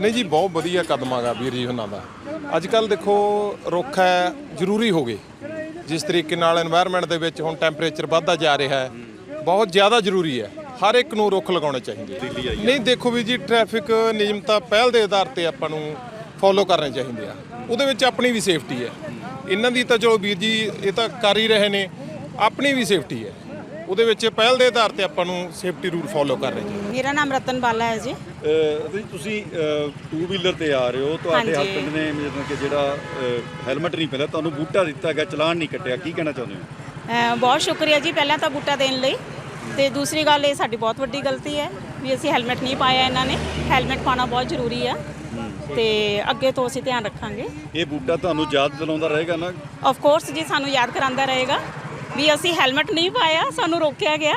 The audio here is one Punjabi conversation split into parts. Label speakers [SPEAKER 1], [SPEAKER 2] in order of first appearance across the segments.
[SPEAKER 1] ਨਹੀਂ ਜੀ, ਬਹੁਤ ਵਧੀਆ ਕਦਮ ਆਗਾ ਵੀਰ ਜੀ ਉਹਨਾਂ ਦਾ। ਅੱਜ ਕੱਲ ਦੇਖੋ, ਰੁੱਖ ਹੈ, ਜ਼ਰੂਰੀ ਹੋ ਗਏ। ਜਿਸ ਤਰੀਕੇ ਨਾਲ এনवायरमेंट ਦੇ ਵਿੱਚ ਹੁਣ ਟੈਂਪਰੇਚਰ ਵੱਧਦਾ ਜਾ ਰਿਹਾ ਹੈ, ਬਹੁਤ ਜ਼ਿਆਦਾ ਜ਼ਰੂਰੀ ਹੈ। ਹਰ ਇੱਕ ਨੂੰ ਰੁੱਖ ਲਗਾਉਣੇ ਚਾਹੀਦੇ। ਨਹੀਂ, ਦੇਖੋ ਵੀ ਜੀ ਟ੍ਰੈਫਿਕ ਨਿਯਮਤਾ ਪਹਿਲ ਦੇ ਆਧਾਰ ਤੇ ਆਪਾਂ ਨੂੰ ਫੋਲੋ ਕਰਨੇ ਚਾਹੀਦੇ ਆ। ਉਹਦੇ ਵਿੱਚ ਆਪਣੀ ਵੀ ਸੇਫਟੀ ਹੈ। ਇਹਨਾਂ ਦੀ ਤਾਂ ਚਲੋ ਵੀਰ ਜੀ, ਇਹ ਤਾਂ ਕਰ ਹੀ ਰਹੇ ਨੇ। ਆਪਣੀ ਵੀ ਸੇਫਟੀ ਹੈ। ਉਹਦੇ ਵਿੱਚ ਪਹਿਲ ਦੇ ਆਧਾਰ ਤੇ ਆਪਾਂ ਨੂੰ ਸੇਫਟੀ ਰੂਲ ਫੋਲੋ ਕਰ ਰਹੇ ਜੀ
[SPEAKER 2] ਮੇਰਾ ਨਾਮ ਰਤਨ ਬਾਲਾ ਹੈ ਜੀ।
[SPEAKER 3] ਜੀ ਤੁਸੀਂ ਟੂ ਵੀਲਰ ਤੇ ਆ ਰਹੇ ਹੋ ਤੁਹਾਡੇ
[SPEAKER 2] ਹਾਂਜੀ।
[SPEAKER 3] ਹਸਬੰਡ ਨੇ ਮਤਲਬ ਕਿ ਜਿਹੜਾ ਹੈਲਮਟ ਨਹੀਂ ਪਹਿਲਾਂ ਤੁਹਾਨੂੰ ਬੂਟਾ ਦਿੱਤਾ ਗਿਆ ਚਲਾਨ ਨਹੀਂ ਕੱਟਿਆ ਕੀ ਕਹਿਣਾ ਚਾਹੁੰਦੇ ਹੋ?
[SPEAKER 2] ਬਹੁਤ ਸ਼ੁਕਰੀਆ ਜੀ ਪਹਿਲਾਂ ਤਾਂ ਬੂਟਾ ਦੇਣ ਲਈ। ਤੇ ਦੂਸਰੀ ਗੱਲ ਇਹ ਸਾਡੀ ਬਹੁਤ ਵੱਡੀ ਗਲਤੀ ਹੈ ਵੀ ਅਸੀਂ ਹੈਲਮਟ ਨਹੀਂ ਪਾਇਆ ਇਹਨਾਂ ਨੇ। ਹੈਲਮਟ ਪਾਉਣਾ ਬਹੁਤ ਜ਼ਰੂਰੀ ਹੈ। ਤੇ ਅੱਗੇ ਤੋਂ ਅਸੀਂ ਧਿਆਨ ਰੱਖਾਂਗੇ।
[SPEAKER 3] ਇਹ ਬੂਟਾ ਤੁਹਾਨੂੰ ਯਾਦ ਦਿਲਾਉਂਦਾ ਰਹੇਗਾ ਨਾ?
[SPEAKER 2] ਆਫ ਕੋਰਸ ਜੀ ਸਾਨੂੰ ਯਾਦ ਕਰਾਉਂਦਾ ਰਹੇਗਾ। ਵੀ ਅਸੀਂ ਹੈਲਮਟ ਨਹੀਂ ਪਾਇਆ ਸਾਨੂੰ ਰੋਕਿਆ ਗਿਆ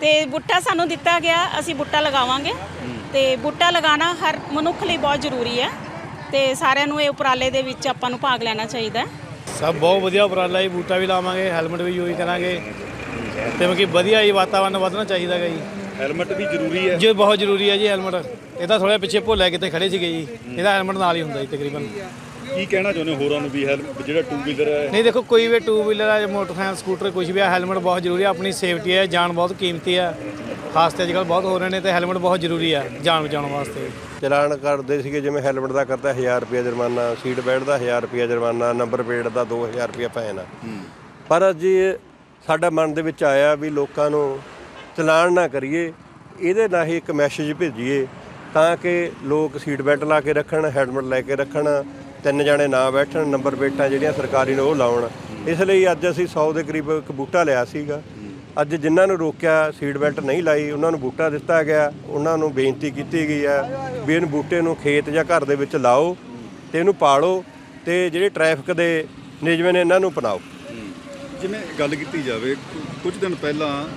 [SPEAKER 2] ਤੇ ਬੂਟਾ ਸਾਨੂੰ ਦਿੱਤਾ ਗਿਆ ਅਸੀਂ ਬੂਟਾ ਲਗਾਵਾਂਗੇ ਤੇ ਬੂਟਾ ਲਗਾਉਣਾ ਹਰ ਮਨੁੱਖ ਲਈ ਬਹੁਤ ਜ਼ਰੂਰੀ ਹੈ ਤੇ ਸਾਰਿਆਂ ਨੂੰ ਇਹ ਉਪਰਾਲੇ ਦੇ ਵਿੱਚ ਆਪਾਂ ਨੂੰ ਭਾਗ ਲੈਣਾ ਚਾਹੀਦਾ ਹੈ।
[SPEAKER 4] ਸਭ ਬਹੁਤ ਵਧੀਆ ਉਪਰਾਲਾ ਹੈ ਬੂਟਾ ਵੀ ਲਾਵਾਂਗੇ ਹੈਲਮਟ ਵੀ ਯੂਜ਼ ਕਰਾਂਗੇ ਤੇ ਮਤਲਬ ਕਿ ਵਧੀਆ ਹੀ ਵਾਤਾਵਰਨ ਵਧਣਾ ਚਾਹੀਦਾ ਗਾ ਜੀ।
[SPEAKER 3] ਹੈਲਮਟ ਵੀ ਜ਼ਰੂਰੀ ਹੈ।
[SPEAKER 4] ਜੀ ਬਹੁਤ ਜ਼ਰੂਰੀ ਹੈ ਜੀ ਹੈਲਮਟ ਇਹ ਤਾਂ ਥੋੜਾ ਪਿੱਛੇ ਭੁੱਲਿਆ ਕਿਤੇ ਖੜੇ ਸੀਗੇ ਜੀ। ਇਹਦਾ ਹੈਲਮਟ ਨਾਲ ਹੀ ਹੁੰਦਾ ਜੀ ਤਕਰੀਬਨ।
[SPEAKER 3] ਕੀ ਕਹਿਣਾ ਚਾਹੁੰਦੇ ਹੋ ਹੋਰਾਂ ਨੂੰ ਵੀ ਹੈਲ- ਜਿਹੜਾ ਟੂ ਵੀਲਰ ਹੈ?
[SPEAKER 4] ਨਹੀਂ ਦੇਖੋ ਕੋਈ ਵੀ ਟੂ ਵੀਲਰ ਹੈ ਮੋਟਰਸਾਈਕਲ ਸਕੂਟਰ ਕੁਝ ਵੀ ਹੈ ਹੈਲਮਟ ਬਹੁਤ ਜ਼ਰੂਰੀ ਹੈ ਆਪਣੀ ਸੇਫਟੀ ਹੈ ਜਾਨ ਬਹੁਤ ਕੀਮਤੀ ਹੈ। ਖਾਸ ਤੇ ਅੱਜਕੱਲ ਬਹੁਤ ਹੋ ਰਹੇ ਨੇ ਤੇ ਹੈਲਮਟ ਬਹੁਤ ਜ਼ਰੂਰੀ ਹੈ ਜਾਨ ਬਚਾਉਣ ਵਾਸਤੇ
[SPEAKER 5] ਚਲਾਨ ਕਰਦੇ ਸੀਗੇ ਜਿਵੇਂ ਹੈਲਮਟ ਦਾ ਕਰਦਾ 1000 ਰੁਪਿਆ ਜੁਰਮਾਨਾ ਸੀਟ ਬੈਲਟ ਦਾ 1000 ਰੁਪਿਆ ਜੁਰਮਾਨਾ ਨੰਬਰ ਪਲੇਟ ਦਾ 2000 ਰੁਪਿਆ ਫਾਈਨ ਆ। ਪਰ ਅੱਜ ਇਹ ਸਾਡਾ ਮਨ ਦੇ ਵਿੱਚ ਆਇਆ ਵੀ ਲੋਕਾਂ ਨੂੰ ਚਲਾਨ ਨਾ ਕਰੀਏ ਇਹਦੇ ਨਾਲ ਹੀ ਇੱਕ ਮੈਸੇਜ ਭੇਜੀਏ ਤਾਂ ਕਿ ਲੋਕ ਸੀਟ ਬੈਲਟ ਲਾ ਕੇ ਰੱਖਣ ਹੈਲਮਟ ਲੈ ਕੇ ਰੱਖਣ ਤਿੰਨ ਜਾਣੇ ਨਾ ਬੈਠਣ, ਨੰਬਰ ਪਲੇਟਾਂ ਜਿਹੜੀਆਂ ਸਰਕਾਰੀ ਨੇ ਉਹ ਲਾਉਣ। ਇਸ ਲਈ ਅੱਜ ਅਸੀਂ 100 ਦੇ ਕਰੀਬ ਇੱਕ ਬੂਟਾ ਲਿਆ ਸੀਗਾ। ਅੱਜ ਜਿਨ੍ਹਾਂ ਨੂੰ ਰੋਕਿਆ, ਸੀਟ ਬੈਲਟ ਨਹੀਂ ਲਾਈ, ਉਹਨਾਂ ਨੂੰ ਬੂਟਾ ਦਿੱਤਾ ਗਿਆ। ਉਹਨਾਂ ਨੂੰ ਬੇਨਤੀ ਕੀਤੀ ਗਈ ਹੈ ਵੀ ਇਹਨੂੰ ਬੂਟੇ ਨੂੰ ਖੇਤ ਜਾਂ ਘਰ ਦੇ ਵਿੱਚ ਲਾਓ ਤੇ ਇਹਨੂੰ ਪਾਲੋ ਤੇ ਜਿਹੜੇ ਟ੍ਰੈਫਿਕ ਦੇ ਨਿਯਮ ਨੇ ਇਹਨਾਂ ਨੂੰ ਅਪਣਾਓ।
[SPEAKER 3] ਜਿਵੇਂ ਗੱਲ ਕੀਤੀ ਜਾਵੇ ਕੁ- ਕੁਝ ਦਿਨ ਪਹਿਲਾਂ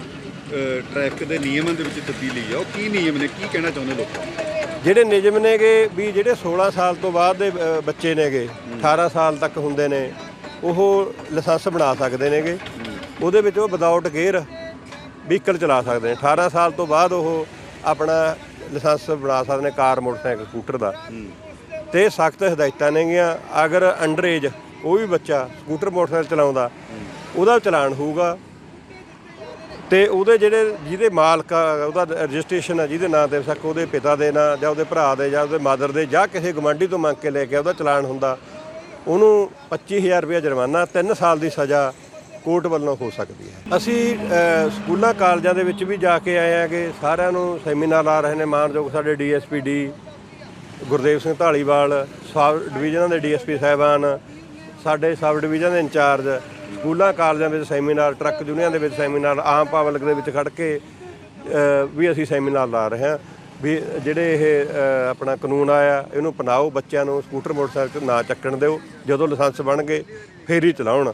[SPEAKER 3] ਟ੍ਰੈਫਿਕ ਦੇ ਨਿਯਮਾਂ ਦੇ ਵਿੱਚ ਤਬਦੀਲੀ ਆ। ਉਹ ਕੀ ਨਿਯਮ ਨੇ? ਕੀ ਕਹਿਣਾ ਚਾਹੁੰਦੇ ਲੋਕਾਂ?
[SPEAKER 5] ਜਿਹੜੇ ਨਿਯਮ ਨੇਗੇ ਵੀ ਜਿਹੜੇ 16 ਸਾਲ ਤੋਂ ਬਾਅਦ ਦੇ ਅ, ਬੱਚੇ ਨੇਗੇ 18 ਸਾਲ ਤੱਕ ਹੁੰਦੇ ਨੇ ਉਹ ਲਾਇਸੈਂਸ ਬਣਾ ਸਕਦੇ ਨੇਗੇ। ਉਹਦੇ ਵਿੱਚ ਉਹ ਵਿਦਆਊਟ ਗੇਅਰ ਵਹੀਕਲ ਚਲਾ ਸਕਦੇ ਨੇ। 18 ਸਾਲ ਤੋਂ ਬਾਅਦ ਉਹ ਆਪਣਾ ਲਾਇਸੈਂਸ ਬਣਾ ਸਕਦੇ ਨੇ ਕਾਰ ਮੋਟਰਸਾਈਕਲ ਸਕੂਟਰ ਦਾ। ਤੇ ਸਖਤ ਹਦਾਇਤਾਂ ਨੇਗੀਆਂ। ਅਗਰ ਅੰਡਰ ਏਜ ਉਹ ਵੀ ਬੱਚਾ ਸਕੂਟਰ ਮੋਟਰਸਾਈਕਲ ਚਲਾਉਂਦਾ ਉਹਦਾ ਚਲਾਨ ਹੋਊਗਾ। ਤੇ ਉਹਦੇ ਜਿਹੜੇ ਜਿਹਦੇ ਮਾਲਕ ਆ ਉਹਦਾ ਰਜਿਸਟ੍ਰੇਸ਼ਨ ਆ ਜਿਹਦੇ ਨਾਂ ਤੇ ਸੱਕ ਉਹਦੇ ਪਿਤਾ ਦੇ ਨਾਂ ਜਾਂ ਉਹਦੇ ਭਰਾ ਦੇ ਜਾਂ ਉਹਦੇ ਮਦਰ ਦੇ ਜਾਂ ਕਿਸੇ ਗਵਾਂਢੀ ਤੋਂ ਮੰਗ ਕੇ ਲੈ ਕੇ ਉਹਦਾ ਚਲਾਨ ਹੁੰਦਾ ਉਹਨੂੰ 25000 ਰੁਪਏ ਜੁਰਮਾਨਾ 3 ਸਾਲ ਦੀ ਸਜ਼ਾ ਕੋਰਟ ਵੱਲੋਂ ਹੋ ਸਕਦੀ ਹੈ। ਅਸੀਂ ਅ, ਸਕੂਲਾਂ ਕਾਲਜਾਂ ਦੇ ਵਿੱਚ ਵੀ ਜਾ ਕੇ ਆਏ ਆਂਗੇ ਸਾਰਿਆਂ ਨੂੰ ਸੈਮੀਨਾਰ ਲਾ ਰਹੇ ਨੇ ਮਾਨਯੋਗ ਸਾਡੇ DSP D Gurdev Singh Dhaliwal sub ਡਿਵੀਜ਼ਨਾਂ ਦੇ ਡੀਐਸਪੀ ਸਾਹਿਬਾਨ ਸਾਡੇ ਸਬ ਡਿਵੀਜ਼ਨ ਦੇ ਇੰਚਾਰਜ ਸਕੂਲਾਂ, ਕਾਲਜਾਂ ਵਿੱਚ ਸੈਮੀਨਾਰ, ਟਰੱਕ ਯੂਨੀਅਨ ਦੇ ਵਿੱਚ ਸੈਮੀਨਾਰ, ਆਮ ਪਬਲਿਕ ਦੇ ਵਿੱਚ ਖੜ ਕੇ ਵੀ ਅਸੀਂ ਸੈਮੀਨਾਰ ਲਾ ਰਹੇ ਹਾਂ। ਵੀ ਜਿਹੜੇ ਇਹ ਆਪਣਾ ਕਾਨੂੰਨ ਆਇਆ, ਇਹਨੂੰ ਅਪਣਾਓ, ਬੱਚਿਆਂ ਨੂੰ ਸਕੂਟਰ, ਮੋਟਰਸਾਈਕਲ ਨਾ ਚੱਕਣ ਦਿਓ। ਜਦੋਂ ਲਾਇਸੈਂਸ ਬਣ ਗਏ, ਫੇਰ ਹੀ ਚਲਾਉਣ।